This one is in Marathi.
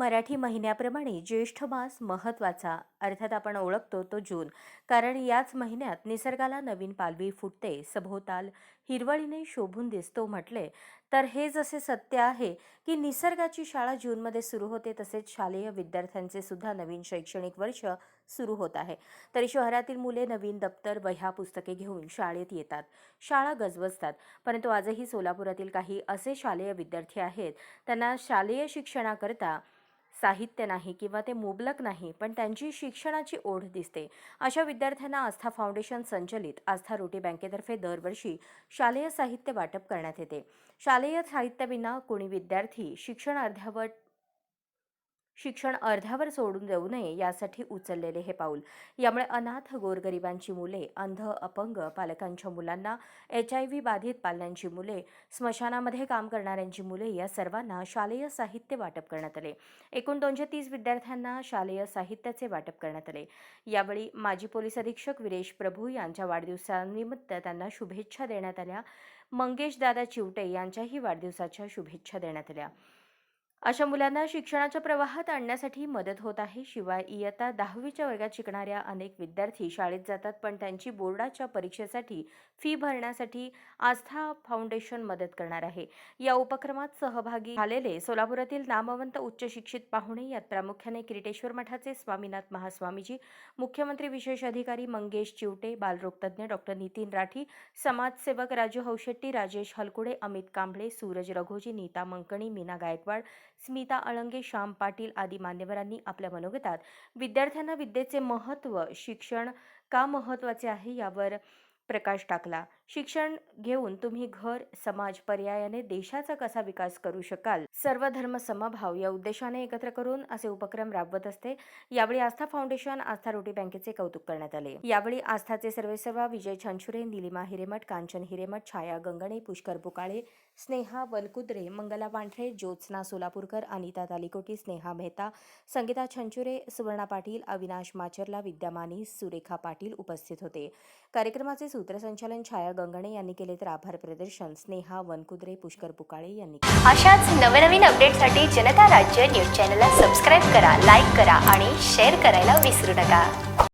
मराठी महिन्याप्रमाणे ज्येष्ठ मास महत्त्वाचा अर्थात आपण ओळखतो तो जून. कारण याच महिन्यात निसर्गाला नवीन पालवी फुटते सभोवताल हिरवळीने शोभून दिसतो म्हटले. तर हे जसे सत्य आहे की निसर्गाची शाळा जूनमध्ये सुरू होते तसेच शालेय विद्यार्थ्यांचे सुद्धा नवीन शैक्षणिक वर्ष सुरू होत आहे. तरी शहरातील मुले नवीन दप्तर वह्या पुस्तके घेऊन शाळेत येतात. शाळा गजबजतात. परंतु आजही सोलापुरातील काही असे शालेय विद्यार्थी आहेत त्यांना शालेय शिक्षणाकरता साहित्य नाही किंवा ते मुबलक नाही पण त्यांची शिक्षणाची ओढ दिसते. अशा विद्यार्थ्यांना आस्था फाउंडेशन संचलित आस्था रोटी बँकेतर्फे दरवर्षी शालेय साहित्य वाटप करण्यात येते. शालेय साहित्याविना कोणी विद्यार्थी शिक्षण अर्ध्यावर शिक्षण अर्ध्यावर सोडून देऊ नये यासाठी उचललेले हे पाऊल. यामुळे अनाथ गोरगरिबांची मुले अंध अपंग पालकांच्या मुलांना एच आय व्ही बाधित पाल्यांची मुले स्मशानामध्ये काम करणाऱ्यांची मुले या सर्वांना शालेय साहित्य वाटप करण्यात आले. एकूण दोनशे तीस विद्यार्थ्यांना शालेय साहित्याचे वाटप करण्यात आले. यावेळी माजी पोलीस अधीक्षक विरेश प्रभू यांच्या वाढदिवसानिमित्त त्यांना शुभेच्छा देण्यात आल्या. मंगेश दादा चिवटे यांच्याही वाढदिवसाच्या शुभेच्छा देण्यात आल्या. अशा मुलांना शिक्षणाच्या प्रवाहात आणण्यासाठी मदत होत आहे. शिवाय इयत्ता दहावीच्या वर्गात शिकणाऱ्या अनेक विद्यार्थी शाळेत जातात पण त्यांची बोर्डाच्या परीक्षेसाठी फी भरण्यासाठी आस्था फाउंडेशन मदत करणार आहे. या उपक्रमात सहभागी झालेले सोलापुरातील नामवंत उच्च शिक्षित पाहुणे यात प्रामुख्याने किरीटेश्वर मठाचे स्वामीनाथ महास्वामीजी मुख्यमंत्री विशेष अधिकारी मंगेश चिवटे बालरोगतज्ञ डॉक्टर नितीन राठी समाजसेवक राजू हौशेट्टी राजेश हलकुडे अमित कांबळे सूरज रघोजी नीता मंकणी मीना गायकवाड स्मिता अळंगे श्याम पाटील आदी मान्यवरांनी आपल्या मनोगतात. विद्यार्थ्यांना विद्येचे महत्त्व शिक्षण का महत्त्वाचे आहे यावर प्रकाश टाकला. शिक्षण घेऊन तुम्ही घर समाज पर्यायाने देशाचा कसा विकास करू शकाल? सर्व धर्म समभाव या उद्देशाने एकत्र करून असे उपक्रम राबवत असते. यावेळी आस्था फाउंडेशन आस्था रोटी बँकेचे कौतुक करण्यात आले. यावेळी आस्थाचे सर्वेसर्वा विजय छंछुरे निलिमा हिरेमठ कांचन हिरेमठ छाया गंगणे पुष्कर बुकाळे स्नेहा वनकुद्रे मंगला पांढरे ज्योत्स्ना सोलापूरकर अनिता तालिकोटी स्नेहा मेहता संगीता छंचुरे सुवर्णा पाटील अविनाश माचरला विद्यामानी सुरेखा पाटील उपस्थित होते. कार्यक्रमाचे सूत्रसंचालन छाया गंगणे यांनी केले तर आभार प्रदर्शन स्नेहा वनकुद्रे पुष्कर पुकाळे यांनी केले. अशाच नवनवीन अपडेटसाठी जनता राज्य न्यूज चॅनलला सबस्क्राईब करा लाईक करा आणि शेअर करायला विसरू नका